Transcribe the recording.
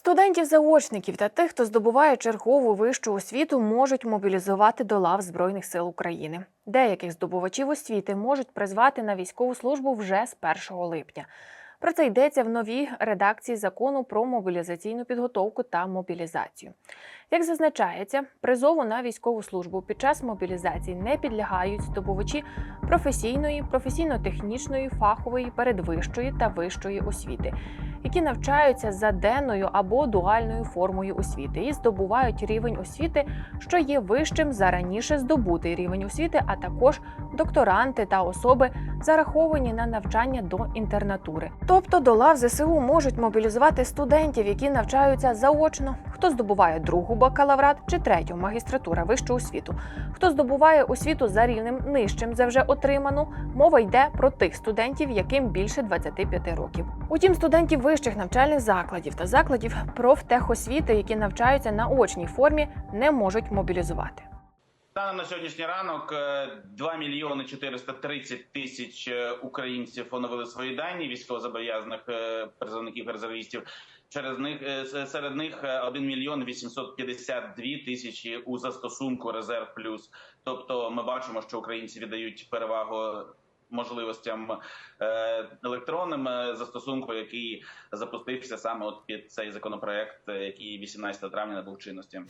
Студентів-заочників та тих, хто здобуває чергову вищу освіту, можуть мобілізувати до лав Збройних сил України. Деяких здобувачів освіти можуть призвати на військову службу вже з 1 липня. Про це йдеться в новій редакції закону про мобілізаційну підготовку та мобілізацію. Як зазначається, призову на військову службу під час мобілізації не підлягають здобувачі професійної, професійно-технічної, фахової, передвищої та вищої освіти, які навчаються за денною або дуальною формою освіти і здобувають рівень освіти, що є вищим за раніше здобутий рівень освіти, а також докторанти та особи, зараховані на навчання до інтернатури. Тобто до лав ЗСУ можуть мобілізувати студентів, які навчаються заочно, хто здобуває другу бакалаврат чи третю магістратура вищу освіту, хто здобуває освіту за рівнем нижчим за вже отриману. Мова йде про тих студентів, яким більше 25 років. Утім, студентів вищих навчальних закладів та закладів профтехосвіти, які навчаються на очній формі, не можуть мобілізувати. Станом на сьогоднішній ранок е, 2 мільйони 430 тисяч е, українців оновили свої дані військовозобов'язаних е, призовників резервістів. Через них е, серед них е, 1 мільйон 852 тисячі у застосунку резерв плюс. Тобто, ми бачимо, що українці віддають перевагу можливостям е, електронним е, застосунку, який запустився саме от під цей законопроект, е, який 18 травня набув чинності.